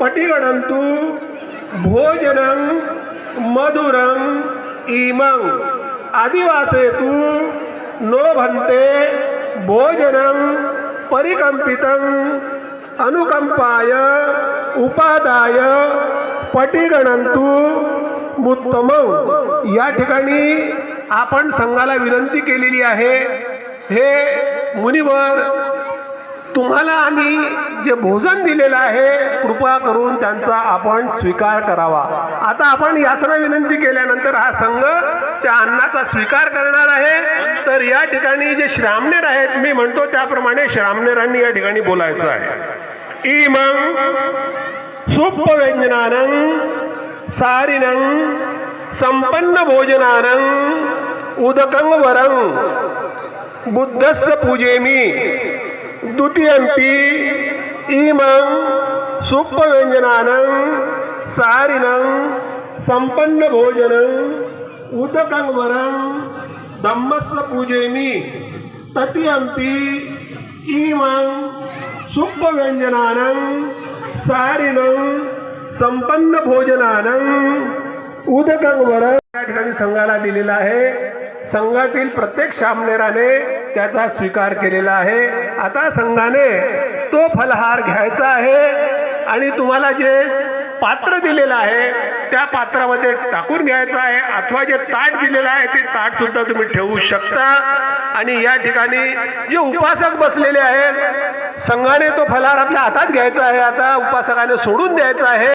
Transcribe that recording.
पटिगणंतु भोजनं मधुरं इमं। आदिवासेतु नो भन्ते भोजनं परिकम्पितं। अनुकंपाय उपादाय पटिगणंतु उत्तम। या ठिकाणी आपण संघाला विनंती केलेली आहे हे मुनिवर तुम्हाला आम्ही जे भोजन दिलेलं आहे कृपा करून त्यांचा आपण स्वीकार करावा. आता आपण याचना विनंती केल्यानंतर हा संघ त्या अन्नाचा स्वीकार करणार आहे. तर या ठिकाणी जे श्रामणेर आहेत मी म्हणतो त्याप्रमाणे श्रामणेरांनी या ठिकाणी बोलायचं आहे. इमं सुप्पव्यंजनानं सारिनं संपन्न भोजनानं उदकं वरं बुद्धस्य पूजेमी द्वितीयंपी इमं सुप्पव्यंजनानं सारिणं संपन्न उदकं वरं धम्मस्य पूजेमी तृतीयंपी इमं सुप्पव्यञ्जनानं सारिणं संपन्न भोजनानं उदकं वरं या ठिकाणी संघाला दिलेला आहे. संघातील प्रत्येक सामनेराने त्याचा स्वीकार केलेला आहे. आता संघाने तो फलहार घ्यायचा आहे आणि तुम्हाला जे पात्र दिलेलं आहे त्या पात्रामध्ये टाकून घ्यायचं आहे अथवा जे ताट दिलेलं आहे ते ताट सुद्धा तुम्ही ठेवू शकता. आणि या ठिकाणी जे उपासक बसलेले आहेत संघाने तो फलहार आपल्या हातात घ्यायचा आहे. आता उपासकाने सोडून द्यायचा आहे.